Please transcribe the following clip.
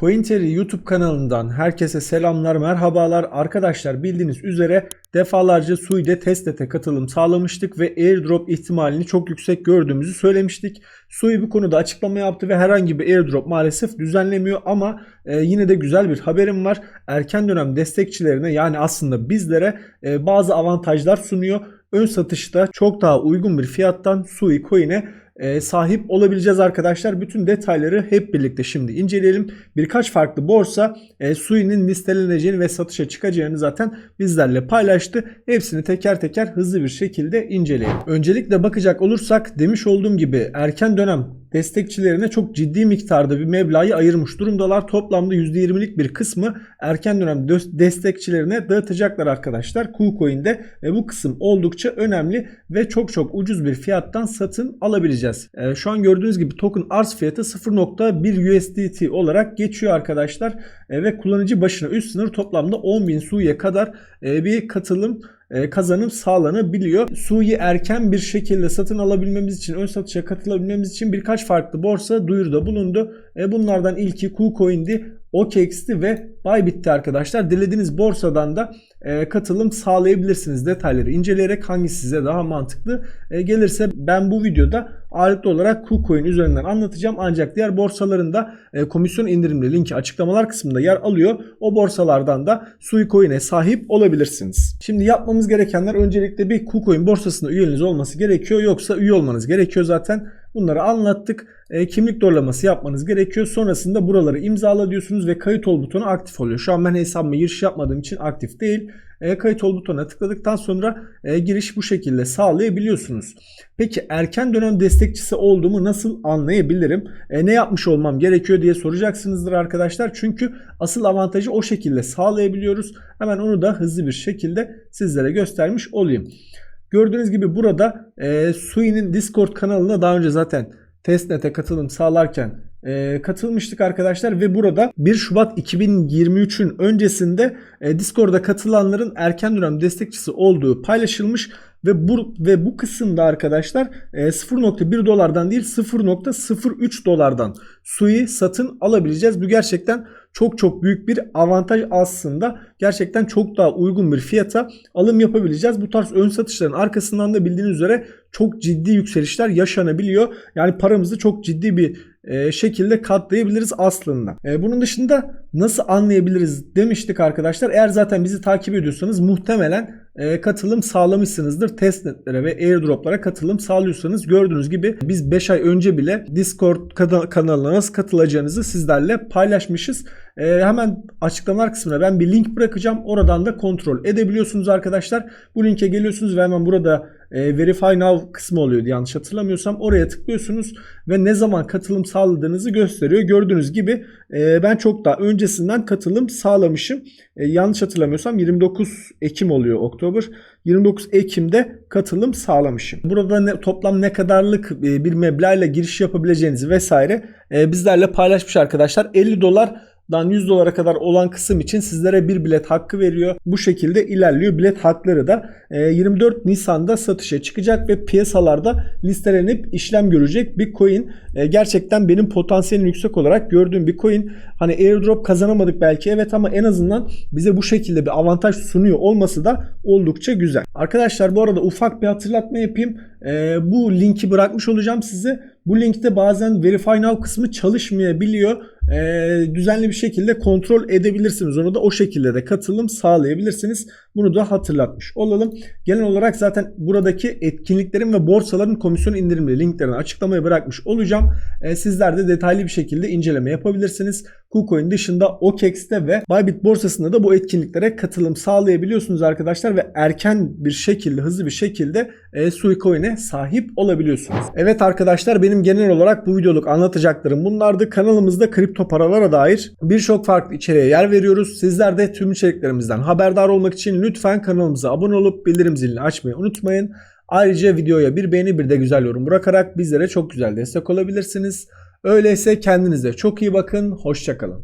CoinTeri YouTube kanalından herkese selamlar, merhabalar. Arkadaşlar bildiğiniz üzere defalarca Sui'de testnet'e katılım sağlamıştık ve airdrop ihtimalini çok yüksek gördüğümüzü söylemiştik. Sui bu konuda açıklama yaptı ve herhangi bir airdrop maalesef düzenlemiyor ama e, yine de güzel bir haberim var. Erken dönem destekçilerine yani aslında bizlere e, bazı avantajlar sunuyor. Ön satışta çok daha uygun bir fiyattan Sui Coin'e sahip olabileceğiz arkadaşlar. Bütün detayları hep birlikte şimdi inceleyelim. Birkaç farklı borsa e, Sui'nin listeleneceğini ve satışa çıkacağını zaten bizlerle paylaştı. Hepsini teker teker hızlı bir şekilde inceleyelim. Öncelikle bakacak olursak demiş olduğum gibi erken dönem destekçilerine çok ciddi miktarda bir meblağı ayırmış durumdalar. Toplamda %20'lik bir kısmı erken dönem destekçilerine dağıtacaklar arkadaşlar. KuCoin'de ve bu kısım oldukça önemli ve çok çok ucuz bir fiyattan satın alabileceğiz. Ee, şu an gördüğünüz gibi token arz fiyatı 0.1 USDT olarak geçiyor arkadaşlar. Ee, ve kullanıcı başına üst sınır toplamda 10.000 Su'ya kadar e, bir katılım e, kazanım sağlanabiliyor. Su'yu erken bir şekilde satın alabilmemiz için, ön satışa katılabilmemiz için birkaç farklı borsa duyuruda bulundu. E, bunlardan ilki KuCoin'di, OKX'ti ve Bybit'ti arkadaşlar. Dilediğiniz borsadan da katılım sağlayabilirsiniz. Detayları inceleyerek hangisi size daha mantıklı gelirse ben bu videoda ağırlıklı olarak KuCoin üzerinden anlatacağım. Ancak diğer borsaların da e, komisyon indirimli linki açıklamalar kısmında yer alıyor. O borsalardan da Suicoin'e sahip olabilirsiniz. Şimdi yapmamız gerekenler öncelikle bir KuCoin borsasında üyeliğiniz olması gerekiyor. Yoksa üye olmanız gerekiyor zaten. Bunları anlattık. E, kimlik doğrulaması yapmanız gerekiyor. Sonrasında buraları imzala diyorsunuz ve kayıt ol butonu aktif oluyor. Şu an ben hesabıma giriş yapmadığım için aktif değil. E, kayıt ol butonuna tıkladıktan sonra e, giriş bu şekilde sağlayabiliyorsunuz. Peki erken dönem destekçisi olduğumu nasıl anlayabilirim? E, ne yapmış olmam gerekiyor diye soracaksınızdır arkadaşlar. Çünkü asıl avantajı o şekilde sağlayabiliyoruz. Hemen onu da hızlı bir şekilde sizlere göstermiş olayım. Gördüğünüz gibi burada e, Sui'nin Discord kanalına daha önce zaten testnet'e katılım sağlarken e, katılmıştık arkadaşlar ve burada 1 Şubat 2023'ün öncesinde e, Discord'a katılanların erken dönem destekçisi olduğu paylaşılmış ve bu ve bu kısımda arkadaşlar e, 0.1 dolardan değil 0.03 dolardan suyu satın alabileceğiz. Bu gerçekten çok çok büyük bir avantaj aslında. Gerçekten çok daha uygun bir fiyata alım yapabileceğiz. Bu tarz ön satışların arkasından da bildiğiniz üzere çok ciddi yükselişler yaşanabiliyor. Yani paramızı çok ciddi bir e, şekilde katlayabiliriz aslında. E, bunun dışında nasıl anlayabiliriz demiştik arkadaşlar. Eğer zaten bizi takip ediyorsanız muhtemelen e, katılım sağlamışsınızdır. Testnetlere ve airdroplara katılım sağlıyorsanız gördüğünüz gibi biz 5 ay önce bile Discord kanalına nasıl katılacağınızı sizlerle paylaşmışız. E, hemen açıklamalar kısmına ben bir link bırakacağım. Oradan da kontrol edebiliyorsunuz arkadaşlar. Bu linke geliyorsunuz ve hemen burada e, Verify Now kısmı oluyordu yanlış hatırlamıyorsam. Oraya tıklıyorsunuz ve ne zaman katılım sağladığınızı gösteriyor. Gördüğünüz gibi e, ben çok daha öncesinden katılım sağlamışım. E, yanlış hatırlamıyorsam 29 Ekim oluyor Oktober. 29 Ekim'de katılım sağlamışım. Burada ne, toplam ne kadarlık e, bir meblağla giriş yapabileceğinizi vesaire e, bizlerle paylaşmış arkadaşlar. 50 dolar dan 100 dolara kadar olan kısım için sizlere bir bilet hakkı veriyor. Bu şekilde ilerliyor. Bilet hakları da 24 e, Nisan'da satışa çıkacak ve piyasalarda listelenip işlem görecek bir coin. E, gerçekten benim potansiyelim yüksek olarak gördüğüm bir coin. Hani airdrop kazanamadık belki evet ama en azından bize bu şekilde bir avantaj sunuyor olması da oldukça güzel. Arkadaşlar bu arada ufak bir hatırlatma yapayım. E, bu linki bırakmış olacağım size. Bu linkte bazen Verify Now kısmı çalışmayabiliyor e, düzenli bir şekilde kontrol edebilirsiniz. Onu da o şekilde de katılım sağlayabilirsiniz. Bunu da hatırlatmış olalım. Genel olarak zaten buradaki etkinliklerin ve borsaların komisyon indirimli linklerini açıklamaya bırakmış olacağım. E, sizler de detaylı bir şekilde inceleme yapabilirsiniz. KuCoin dışında OKEX'te ve Bybit borsasında da bu etkinliklere katılım sağlayabiliyorsunuz arkadaşlar ve erken bir şekilde hızlı bir şekilde e, Suicoin'e sahip olabiliyorsunuz. Evet arkadaşlar benim genel olarak bu videoluk anlatacaklarım bunlardı. Kanalımızda kripto paralara dair birçok farklı içeriğe yer veriyoruz. Sizler de tüm içeriklerimizden haberdar olmak için lütfen kanalımıza abone olup bildirim zilini açmayı unutmayın. Ayrıca videoya bir beğeni bir de güzel yorum bırakarak bizlere çok güzel destek olabilirsiniz. Öyleyse kendinize çok iyi bakın. Hoşçakalın.